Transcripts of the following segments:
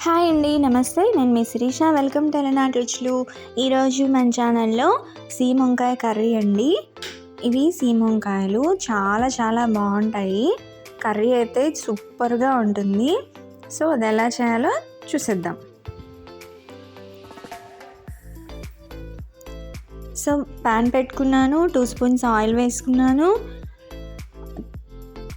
Hi అండి నమస్తే. నేను మీ శిరీష. వెల్కమ్ తెలంగాణ రుచులు. ఈరోజు మన ఛానల్లో సీమ వంకాయ కర్రీ అండి. ఇవి సీమ వంకాయలు చాలా చాలా బాగుంటాయి. కర్రీ అయితే సూపర్గా ఉంటుంది. సో అది ఎలా చేయాలో చూసేద్దాం. సో ప్యాన్ పెట్టుకున్నాను. టూ స్పూన్స్ ఆయిల్ వేసుకున్నాను.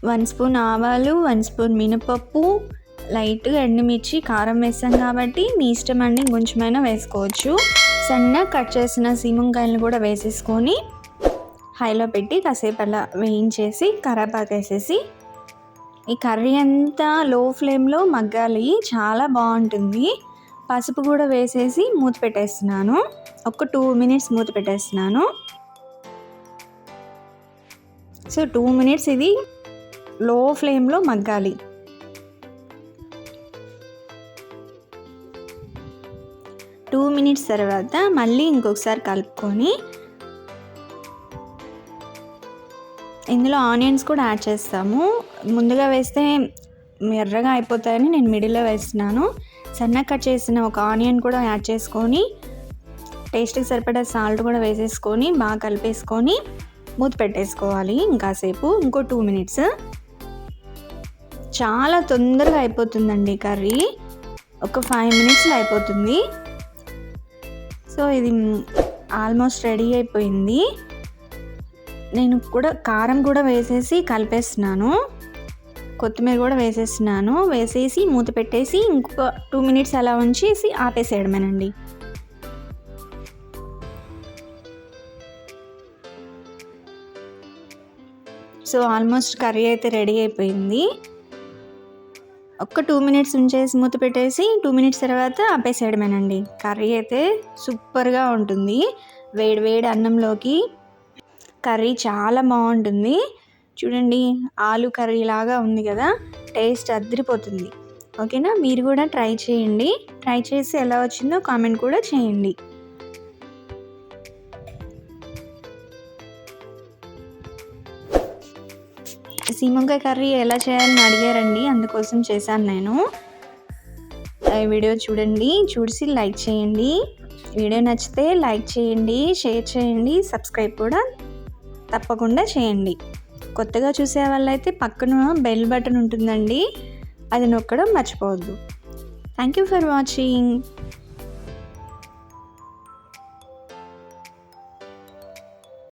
వన్ స్పూన్ ఆవాలు వన్ స్పూన్ మినపప్పు లైట్గా ఎండుమిర్చి కారం వేస్తాం కాబట్టి మీ ఇష్టం అండి కొంచెమైనా వేసుకోవచ్చు. సన్నగా కట్ చేసిన సీమంకాయలను కూడా వేసేసుకొని హైలో పెట్టి కాసేపు అలా వేయించేసి కరాపాకు వేసేసి ఈ కర్రీ అంతా లో ఫ్లేమ్లో మగ్గాలి. చాలా బాగుంటుంది. పసుపు కూడా వేసేసి మూత పెట్టేస్తున్నాను. ఒక టూ మినిట్స్ మూత పెట్టేస్తున్నాను. సో టూ మినిట్స్ ఇది లో ఫ్లేమ్లో మగ్గాలి. టూ మినిట్స్ తర్వాత మళ్ళీ ఇంకొకసారి కలుపుకొని ఇందులో ఆనియన్స్ కూడా యాడ్ చేస్తాము. ముందుగా వేస్తే ఎర్రగా అయిపోతాయని నేను మిడిల్లో వేస్తున్నాను. సన్నగా కట్ చేసిన ఒక ఆనియన్ కూడా యాడ్ చేసుకొని టేస్ట్కి సరిపడా సాల్ట్ కూడా వేసేసుకొని బాగా కలిపేసుకొని మూత పెట్టేసుకోవాలి ఇంకాసేపు ఇంకో టూ మినిట్స్. చాలా తొందరగా అయిపోతుందండి కర్రీ. ఒక ఫైవ్ మినిట్స్లో అయిపోతుంది. సో ఇది ఆల్మోస్ట్ రెడీ అయిపోయింది. నేను కూడా కారం కూడా వేసేసి కలిపేస్తున్నాను. కొత్తిమీర కూడా వేసేస్తున్నాను. వేసేసి మూత పెట్టేసి ఇంకొక టూ మినిట్స్ అలా ఉంచేసి ఆపేసేయడమేనండి. సో ఆల్మోస్ట్ కర్రీ అయితే రెడీ అయిపోయింది. ఒక్క టూ మినిట్స్ ఉంచేసి మూత పెట్టేసి టూ మినిట్స్ తర్వాత ఆపేసేయడమేనండి. కర్రీ అయితే సూపర్గా ఉంటుంది. వేడి వేడి అన్నంలోకి కర్రీ చాలా బాగుంటుంది. చూడండి ఆలు కర్రీ లాగా ఉంది కదా టేస్ట్ అద్దరిపోతుంది ఓకేనా? మీరు కూడా ట్రై చేయండి. ట్రై చేసి ఎలా వచ్చిందో కామెంట్ కూడా చేయండి. సీమంకాయ కర్రీ ఎలా చేయాలని అడిగారండి. అందుకోసం చేశాను నేను. ఈ వీడియో చూడండి. చూసి లైక్ చేయండి. వీడియో నచ్చితే లైక్ చేయండి షేర్ చేయండి సబ్స్క్రైబ్ కూడా తప్పకుండా చేయండి. కొత్తగా చూసే వాళ్ళైతే పక్కన బెల్ బటన్ ఉంటుందండి. అది నొక్కడం మర్చిపోవద్దు. Thank you for watching.